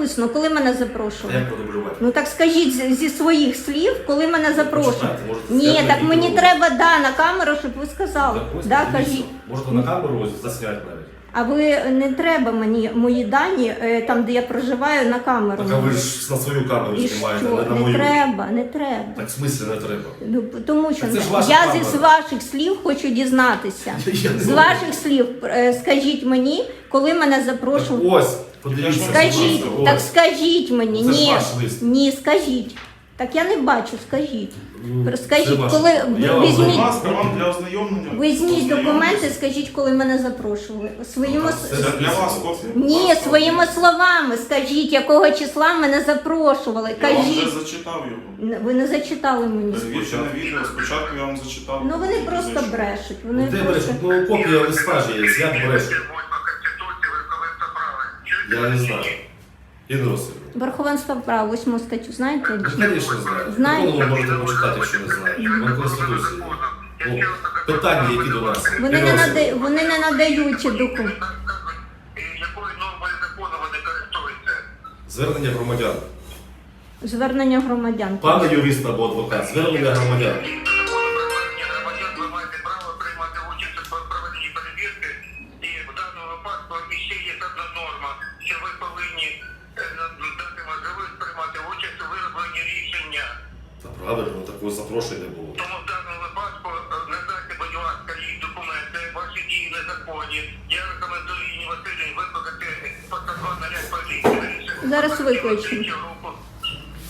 написано, коли мене запрошували? як продублювати? Ну так скажіть з- зі своїх слів, коли мене запрошували. почитайте, можете Ні, сказати так на мені відео. треба да, на камеру, щоб ви сказали. Так ось, Да, дивіться. кажіть. Можете на камеру ось засняти навіть. А ви не треба мені мої дані, е, там де я проживаю, на камеру. Так а ви ж на свою камеру І знімаєте, що? не на Не мою. треба, не треба. Так в смислі не треба. Ну, тому що Так це ж ваша я зі з ваших слів хочу дізнатися. Я не З знаю. ваших слів е, скажіть мені, коли мене Так запрошували. ось, подивіться. Скажіть, будь так скажіть мені, Це ж ні, ваш лист. ні, скажіть. Так я не бачу, скажіть. Ну, Скажіть, це ваш. коли Я ви вам візьміть- Будь даю. ласка, вам для ознайомлення. Візьміть документи, скажіть, коли мене запрошували. Своїми Це с- Це для вас копія. ні, своїми словами скажіть, якого числа мене запрошували. Я вам вже Кажіть. зачитав його. Ви не зачитали мені. Перевірте на відео, спочатку я вам зачитав. Ну вони просто брешуть. Вони Де береш? просто... Ну копія листа ж є, як береш? Я не знаю. Інна Васильівна. Верховенство права, восьму статтю, знаєте? Звісно. Знаю. Закону ви можете почитати, якщо не знаєте. Вон Конституції. Ну, питання, які до нас. Вони не, нада... вони не надають документи. Якою нормою закону вони користуються? Звернення громадян. Звернення громадян. Пане юрист або адвокат, звернення громадян. Та правильно, такого запрошення було. Тому в даному випадку не надайте, будь ласка, їй документи, ваші дії незаконні. Я рекомендую Інні Васильівні викликати постанову наряд поліції. Зараз викличемо.